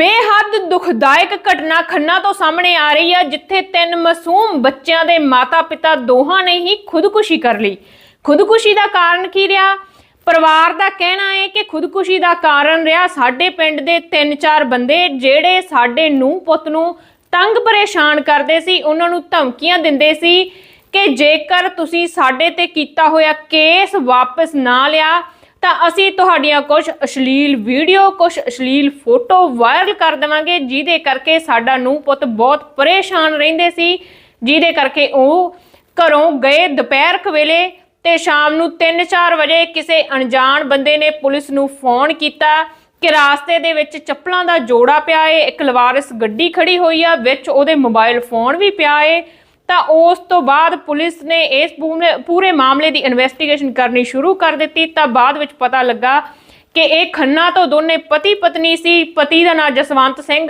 ਬੇਹੱਦ ਦੁਖਦਾਇਕ ਘਟਨਾ ਖੰਨਾ ਤੋਂ ਸਾਹਮਣੇ ਆ ਰਹੀ ਹੈ ਜਿੱਥੇ ਤਿੰਨ ਮਾਸੂਮ ਬੱਚਿਆਂ ਦੇ ਮਾਤਾ-ਪਿਤਾ ਦੋਹਾਂ ਨੇ ਹੀ ਖੁਦਕੁਸ਼ੀ ਕਰ ਲਈ। ਖੁਦਕੁਸ਼ੀ ਦਾ ਕਾਰਨ ਕੀ ਰਿਹਾ? ਪਰਿਵਾਰ ਦਾ ਕਹਿਣਾ ਹੈ ਕਿ ਖੁਦਕੁਸ਼ੀ ਦਾ ਕਾਰਨ ਰਿਹਾ ਸਾਡੇ ਪਿੰਡ ਦੇ 3-4 ਬੰਦੇ, ਜਿਹੜੇ ਸਾਡੇ ਨੂੰ ਪੁੱਤ ਨੂੰ ਤੰਗ ਪਰੇਸ਼ਾਨ ਕਰਦੇ ਸੀ, ਉਹਨਾਂ ਨੂੰ ਧਮਕੀਆਂ ਦਿੰਦੇ ਸੀ ਕਿ ਜੇਕਰ ਤੁਸੀਂ ਸਾਡੇ ਤੇ ਕੀਤਾ ਹੋਇਆ ਕੇਸ ਵਾਪਸ ਨਾ ਲਿਆ ਤਾਂ ਅਸੀਂ ਤੁਹਾਡੀਆਂ ਕੁਝ ਅਸ਼ਲੀਲ ਵੀਡੀਓ ਕੁਝ ਅਸ਼ਲੀਲ ਫੋਟੋ ਵਾਇਰਲ ਕਰ ਦੇਵਾਂਗੇ, ਜਿਹਦੇ ਕਰਕੇ ਸਾਡਾ ਨੂੰ ਪੁੱਤ ਬਹੁਤ ਪਰੇਸ਼ਾਨ ਰਹਿੰਦੇ ਸੀ। ਜਿਹਦੇ ਕਰਕੇ ਉਹ ਘਰੋਂ ਗਏ ਦੁਪਹਿਰ ਕ ਵੇਲੇ ਤੇ ਸ਼ਾਮ ਨੂੰ 3-4 ਵਜੇ ਕਿਸੇ ਅਣਜਾਣ ਬੰਦੇ ਨੇ ਪੁਲਿਸ ਨੂੰ ਫੋਨ ਕੀਤਾ ਕਿ ਰਾਸਤੇ ਦੇ ਵਿੱਚ ਚੱਪਲਾਂ ਦਾ ਜੋੜਾ ਪਿਆ ਏ, ਇੱਕ ਲਵਾਰਿਸ ਗੱਡੀ ਖੜੀ ਹੋਈ ਆ, ਵਿੱਚ ਉਹਦੇ ਮੋਬਾਈਲ ਫੋਨ ਵੀ ਪਿਆ ਏ। ਤਾਂ ਉਸ ਤੋਂ ਬਾਅਦ ਪੁਲਿਸ ਨੇ ਇਸ ਪੂਰੇ- ਮਾਮਲੇ ਦੀ ਇਨਵੈਸਟੀਗੇਸ਼ਨ ਕਰਨੀ ਸ਼ੁਰੂ ਕਰ ਦਿੱਤੀ। ਤਾਂ ਬਾਅਦ ਵਿੱਚ ਪਤਾ ਲੱਗਾ ਕਿ ਇਹ ਖੰਨਾ ਤੋਂ ਦੋਨੇ ਪਤੀ ਪਤਨੀ ਸੀ। ਪਤੀ ਦਾ ਨਾਂ ਜਸਵੰਤ ਸਿੰਘ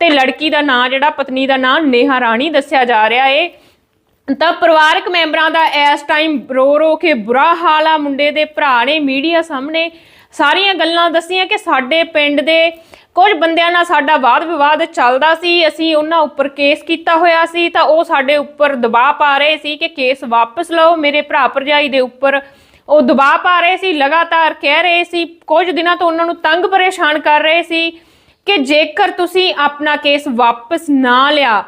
ਤੇ ਲੜਕੀ ਦਾ ਨਾਂ ਜਿਹੜਾ ਪਤਨੀ ਦਾ ਨਾਂ ਨੇਹਾ ਰਾਣੀ ਦੱਸਿਆ ਜਾ ਰਿਹਾ ਏ। ਤਾਂ ਪਰਿਵਾਰਕ ਮੈਂਬਰਾਂ ਦਾ ਇਸ ਟਾਈਮ ਰੋ ਰੋ ਕੇ ਬੁਰਾ ਹਾਲ ਆ। ਮੁੰਡੇ ਦੇ ਭਰਾ ਨੇ ਮੀਡੀਆ ਸਾਹਮਣੇ ਸਾਰੀਆਂ ਗੱਲਾਂ ਦੱਸੀਆਂ ਕਿ ਸਾਡੇ ਪਿੰਡ ਦੇ ਕੁਝ ਬੰਦਿਆਂ ਨਾਲ ਸਾਡਾ ਵਾਦ ਵਿਵਾਦ ਚੱਲਦਾ ਸੀ, ਅਸੀਂ ਉਹਨਾਂ ਉੱਪਰ ਕੇਸ ਕੀਤਾ ਹੋਇਆ ਸੀ, ਤਾਂ ਉਹ ਸਾਡੇ ਉੱਪਰ ਦਬਾਅ ਪਾ ਰਹੇ ਸੀ ਕਿ ਕੇਸ ਵਾਪਸ ਲਓ, ਮੇਰੇ ਭਰਾ ਭਰਜਾਈ ਦੇ ਉੱਪਰ ਉਹ ਦਬਾਅ ਪਾ ਰਹੇ ਸੀ, ਲਗਾਤਾਰ ਕਹਿ ਰਹੇ ਸੀ, ਕੁਝ ਦਿਨਾਂ ਤੋਂ ਉਹਨਾਂ ਨੂੰ ਤੰਗ ਪਰੇਸ਼ਾਨ ਕਰ ਰਹੇ ਸੀ ਕਿ ਜੇਕਰ ਤੁਸੀਂ ਆਪਣਾ ਕੇਸ ਵਾਪਸ ਨਾ ਲਿਆ,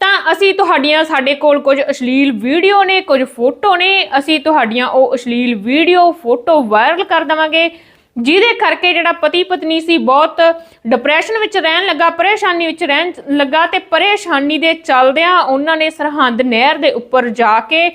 ਤਾਂ ਅਸੀਂ ਤੁਹਾਡੀਆਂ, ਸਾਡੇ ਕੋਲ ਕੁਝ ਅਸ਼ਲੀਲ ਵੀਡੀਓ ਨੇ, ਕੁਝ ਫੋਟੋ ਨੇ, ਅਸੀਂ ਤੁਹਾਡੀਆਂ ਉਹ ਅਸ਼ਲੀਲ ਵੀਡੀਓ, ਫੋਟੋ ਵਾਇਰਲ ਕਰ ਦਵਾਂਗੇ। ਜਿਹਦੇ ਕਰਕੇ ਜਿਹੜਾ ਪਤੀ ਪਤਨੀ ਸੀ ਬਹੁਤ ਡਿਪਰੈਸ਼ਨ ਵਿੱਚ ਰਹਿਣ ਲੱਗਾ ਪਰੇਸ਼ਾਨੀ ਵਿੱਚ ਰਹਿਣ ਲੱਗਾ ਤੇ ਪਰੇਸ਼ਾਨੀ ਦੇ ਚੱਲਦਿਆਂ ਉਹਨਾਂ ਨੇ ਸਰਹੰਦ ਨਹਿਰ ਦੇ ਉੱਪਰ ਜਾ ਕੇ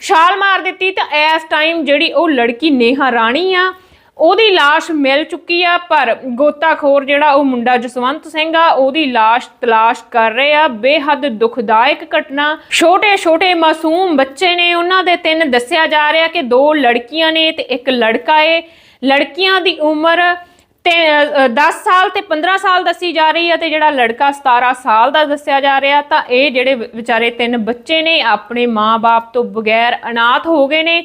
ਛਾਲ ਮਾਰ ਦਿੱਤੀ ਤਾਂ ਇਸ ਟਾਈਮ ਜਿਹੜੀ ਉਹ ਲੜਕੀ ਨੇਹਾ ਰਾਣੀ ਆ ਉਹਦੀ লাশ ਮਿਲ ਚੁੱਕੀ ਆ ਪਰ ਗੋਤਾਖੋਰ ਜਿਹੜਾ ਉਹ ਮੁੰਡਾ ਜਸਵੰਤ ਸਿੰਘ ਆ ਉਹਦੀ লাশ ਤਲਾਸ਼ ਕਰ ਰਹੇ ਆ ਬੇਹੱਦ ਦੁਖਦਾਇਕ ਘਟਨਾ ਛੋਟੇ ਛੋਟੇ ਮਾਸੂਮ ਬੱਚੇ ਨੇ ਉਹਨਾਂ ਦੇ ਤਿੰਨ ਦੱਸਿਆ ਜਾ ਰਿਹਾ ਕਿ ਦੋ ਲੜਕੀਆਂ ਨੇ ਤੇ ਇੱਕ ਲੜਕਾ ਏ ਲੜਕੀਆਂ ਦੀ ਉਮਰ ਤੇ 10 ਸਾਲ ਤੇ 15 ਸਾਲ ਦੱਸੀ ਜਾ ਰਹੀ ਹੈ ਤੇ ਜਿਹੜਾ ਲੜਕਾ 17 ਸਾਲ ਦਾ ਦੱਸਿਆ ਜਾ ਰਿਹਾ ਤਾਂ ਇਹ ਜਿਹੜੇ ਵਿਚਾਰੇ ਤਿੰਨ ਬੱਚੇ ਨੇ, ਆਪਣੇ ਮਾਂ-ਬਾਪ ਤੋਂ ਬਗੈਰ ਅਨਾਥ ਹੋ ਗਏ ਨੇ।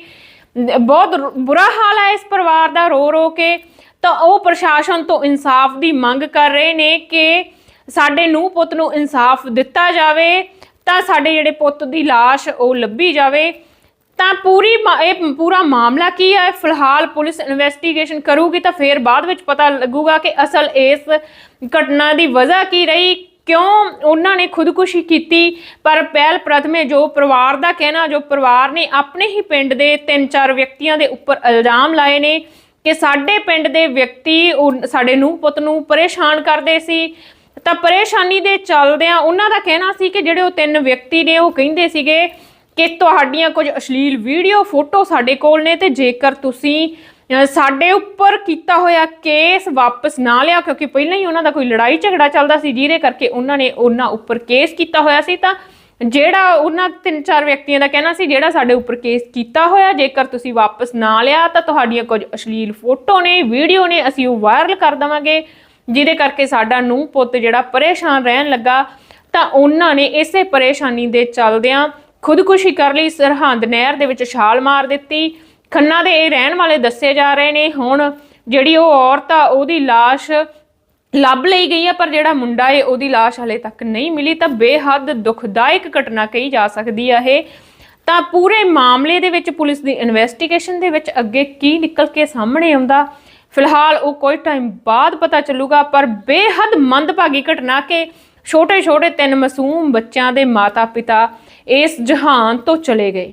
ਬਹੁਤ ਬੁਰਾ ਹਾਲ ਹੈ ਇਸ ਪਰਿਵਾਰ ਦਾ ਰੋ ਰੋ ਕੇ। ਤਾਂ ਉਹ ਪ੍ਰਸ਼ਾਸਨ ਤੋਂ ਇਨਸਾਫ ਦੀ ਮੰਗ ਕਰ ਰਹੇ ਨੇ ਕਿ ਸਾਡੇ ਨੂੰ ਪੁੱਤ ਨੂੰ ਇਨਸਾਫ ਦਿੱਤਾ ਜਾਵੇ, ਤਾਂ ਸਾਡੇ ਜਿਹੜੇ ਪੁੱਤ ਦੀ লাশ ਉਹ ਲੱਭੀ ਜਾਵੇ। ਤਾਂ ਪੂਰੀ ਮਾ- ਇਹ ਪੂਰਾ ਮਾਮਲਾ ਕੀ ਹੈ? ਫਿਲਹਾਲ ਪੁਲਿਸ ਇਨਵੈਸਟੀਗੇਸ਼ਨ ਕਰੂਗੀ ਤਾਂ ਫਿਰ ਬਾਅਦ ਵਿੱਚ ਪਤਾ ਲੱਗੂਗਾ ਕਿ ਅਸਲ ਇਸ ਘਟਨਾ ਦੀ ਵਜ੍ਹਾ ਕੀ ਰਹੀ। ਕਿਉਂ ਉਹਨਾਂ ਨੇ ਖੁਦਕੁਸ਼ੀ ਕੀਤੀ? ਪਰ ਪਹਿਲ ਪ੍ਰਥਮੇ ਜੋ ਪਰਿਵਾਰ ਦਾ ਕਹਿਣਾ, ਜੋ ਪਰਿਵਾਰ ਨੇ ਆਪਣੇ ਹੀ ਪਿੰਡ ਦੇ ਤਿੰਨ ਚਾਰ ਵਿਅਕਤੀਆਂ ਦੇ ਉੱਪਰ ਇਲਜ਼ਾਮ ਲਾਏ ਨੇ ਕਿ ਸਾਡੇ ਪਿੰਡ ਦੇ ਵਿਅਕਤੀ ਉਹ ਸਾਡੇ ਨੂੰ ਪੁੱਤ ਨੂੰ ਪਰੇਸ਼ਾਨ ਕਰਦੇ ਸੀ। ਤਾਂ ਪਰੇਸ਼ਾਨੀ ਦੇ ਚੱਲਦਿਆਂ ਉਹਨਾਂ ਦਾ ਕਹਿਣਾ ਸੀ ਕਿ ਜਿਹੜੇ ਉਹ ਤਿੰਨ ਵਿਅਕਤੀ ਨੇ, ਉਹ ਕਹਿੰਦੇ ਸੀਗੇ ਕਿ ਤੁਹਾਡੀਆਂ ਕੁਝ ਅਸ਼ਲੀਲ ਵੀਡੀਓ, ਫੋਟੋ ਸਾਡੇ ਕੋਲ ਨੇ ਤੇ ਜੇਕਰ ਤੁਸੀਂ ਸਾਡੇ ਉੱਪਰ ਕੀਤਾ ਹੋਇਆ ਕੇਸ ਵਾਪਸ ਨਾ ਲਿਆ, ਕਿਉਂਕਿ ਪਹਿਲਾਂ ਹੀ ਉਹਨਾਂ ਦਾ ਕੋਈ ਲੜਾਈ ਝਗੜਾ ਚੱਲਦਾ ਸੀ, ਜਿਹਦੇ ਕਰਕੇ ਉਹਨਾਂ ਨੇ ਉਹਨਾਂ ਉੱਪਰ ਕੇਸ ਕੀਤਾ ਹੋਇਆ ਸੀ, ਤਾਂ ਜਿਹੜਾ ਉਹਨਾਂ ਤਿੰਨ ਚਾਰ ਵਿਅਕਤੀਆਂ ਦਾ ਕਹਿਣਾ ਸੀ, ਜਿਹੜਾ ਸਾਡੇ ਉੱਪਰ ਕੇਸ ਕੀਤਾ ਹੋਇਆ, ਜੇਕਰ ਤੁਸੀਂ ਵਾਪਸ ਨਾ ਲਿਆ, ਤਾਂ ਤੁਹਾਡੀਆਂ ਕੁਝ ਅਸ਼ਲੀਲ ਫੋਟੋ ਨੇ, ਵੀਡੀਓ ਨੇ, ਅਸੀਂ ਉਹ ਵਾਇਰਲ ਕਰ ਦਵਾਂਗੇ, ਜਿਹਦੇ ਕਰਕੇ ਸਾਡਾ ਨੂੰ ਪੁੱਤ ਜਿਹੜਾ ਪਰੇਸ਼ਾਨ ਰਹਿਣ ਲੱਗਾ, ਤਾਂ ਉਹਨਾਂ ਨੇ ਇਸੇ ਪਰੇਸ਼ਾਨੀ ਦੇ ਚੱਲਦਿਆਂ ਖੁਦਕੁਸ਼ੀ ਕਰ ਲਈ ਸਰਹੰਦ ਨਹਿਰ ਦੇ ਵਿੱਚ ਛਾਲ ਮਾਰ ਦਿੱਤੀ ਖੰਨਾ ਦੇ ਇਹ ਰਹਿਣ ਵਾਲੇ ਦੱਸੇ ਜਾ ਰਹੇ ਨੇ ਹੁਣ ਜਿਹੜੀ ਉਹ ਔਰਤ ਆ ਉਹਦੀ লাশ ਲੱਭ ਲਈ ਗਈ ਹੈ ਪਰ ਜਿਹੜਾ ਮੁੰਡਾ ਏ ਉਹਦੀ লাশ ਹਲੇ ਤੱਕ ਨਹੀਂ ਮਿਲੀ ਤਾਂ ਬੇਹੱਦ ਦੁਖਦਾਇਕ ਘਟਨਾ ਕਹੀ ਜਾ ਸਕਦੀ ਆ ਇਹ ਤਾਂ ਪੂਰੇ ਮਾਮਲੇ ਦੇ ਵਿੱਚ ਪੁਲਿਸ ਦੀ ਇਨਵੈਸਟੀਗੇਸ਼ਨ ਦੇ ਵਿੱਚ ਅੱਗੇ ਕੀ ਨਿਕਲ ਕੇ ਸਾਹਮਣੇ ਆਉਂਦਾ ਫਿਲਹਾਲ ਉਹ ਕੋਈ ਟਾਈਮ ਬਾਅਦ ਪਤਾ ਚੱਲੂਗਾ ਪਰ ਬੇਹੱਦ ਮੰਦਭਾਗੀ ਘਟਨਾ ਕਿ ਛੋਟੇ ਛੋਟੇ ਤਿੰਨ ਮਾਸੂਮ ਬੱਚਿਆਂ ਦੇ ਮਾਤਾ-ਪਿਤਾ ਇਸ ਜਹਾਨ ਤੋਂ ਚਲੇ ਗਏ।